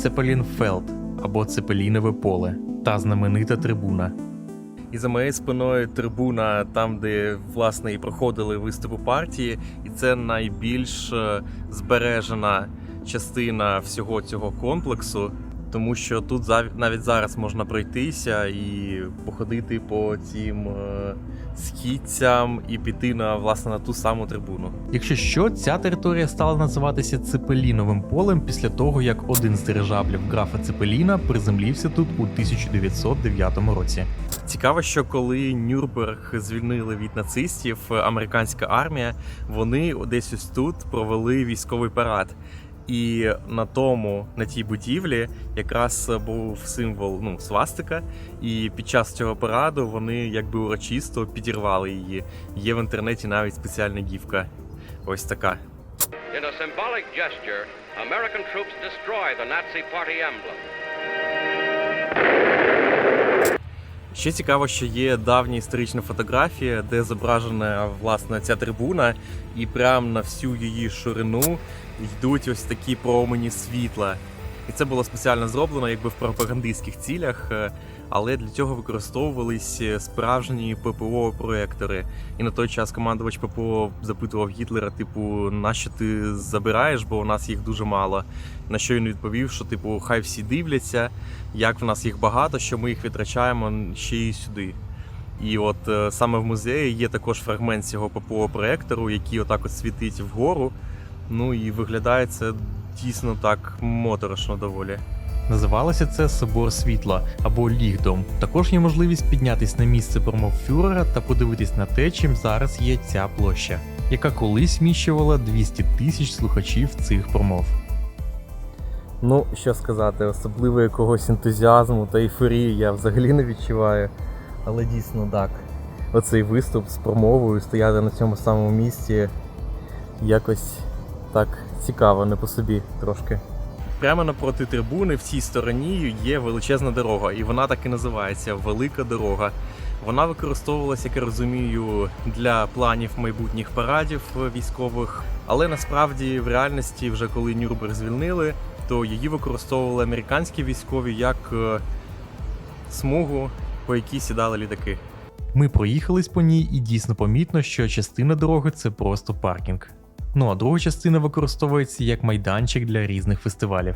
Цепелінфелд або Цепелінове поле та знаменита трибуна. І за моєю спиною трибуна, там, де власне і проходили виступи партії, і це найбільш е, збережена частина всього цього комплексу, тому що тут навіть зараз можна пройтися і походити по цим е, східцям і піти на власне на ту саму трибуну. Якщо що, ця територія стала називатися Цепеліновим полем після того, як один з дирижаблів графа Цепеліна приземлився тут у 1909 році. Цікаво, що коли Нюрнберг звільнили від нацистів, е, американська армія, вони десь ось тут провели військовий парад. І на тому, на тій будівлі, якраз був символ ну, свастика. І під час цього параду вони якби урочисто підірвали її. Є в інтернеті навіть спеціальна гівка. Ось така. In a symbolic gesture, American troops destroy the Nazi party emblem. Ще цікаво, що є давня історична фотографія, де зображена власне ця трибуна, і прямо на всю її ширину йдуть ось такі промені світла. І це було спеціально зроблено якби в пропагандистських цілях, е, але для цього використовувались справжні ППО проектори. І на той час командувач ППО запитував Гітлера: типу, нащо ти забираєш, бо у нас їх дуже мало. На що він відповів, що типу, хай всі дивляться, як в нас їх багато, що ми їх витрачаємо ще й сюди. І от е, саме в музеї є також фрагмент цього ППО проектору, який отак от світить вгору. Ну і виглядає це дійсно так моторошно доволі. Називалося це Собор Світла або Лігдом. Також є можливість піднятись на місце промов фюрера та подивитись на те, чим зараз є ця площа, яка колись вміщувала 200 тисяч слухачів цих промов. Ну, що сказати, особливо якогось ентузіазму та ейфорії я взагалі не відчуваю. Але дійсно так. Оцей виступ з промовою, стояти на цьому самому місці якось так цікаво, не по собі трошки. Прямо напроти трибуни в цій стороні є величезна дорога, і вона так і називається Велика дорога. Вона використовувалася, як я розумію, для планів майбутніх парадів військових. Але насправді в реальності, вже коли Нюрнберг звільнили, то її використовували американські військові як е, смугу, по якій сідали літаки. Ми проїхались по ній, і дійсно помітно, що частина дороги це просто паркінг. Ну а друга частина використовується як майданчик для різних фестивалів.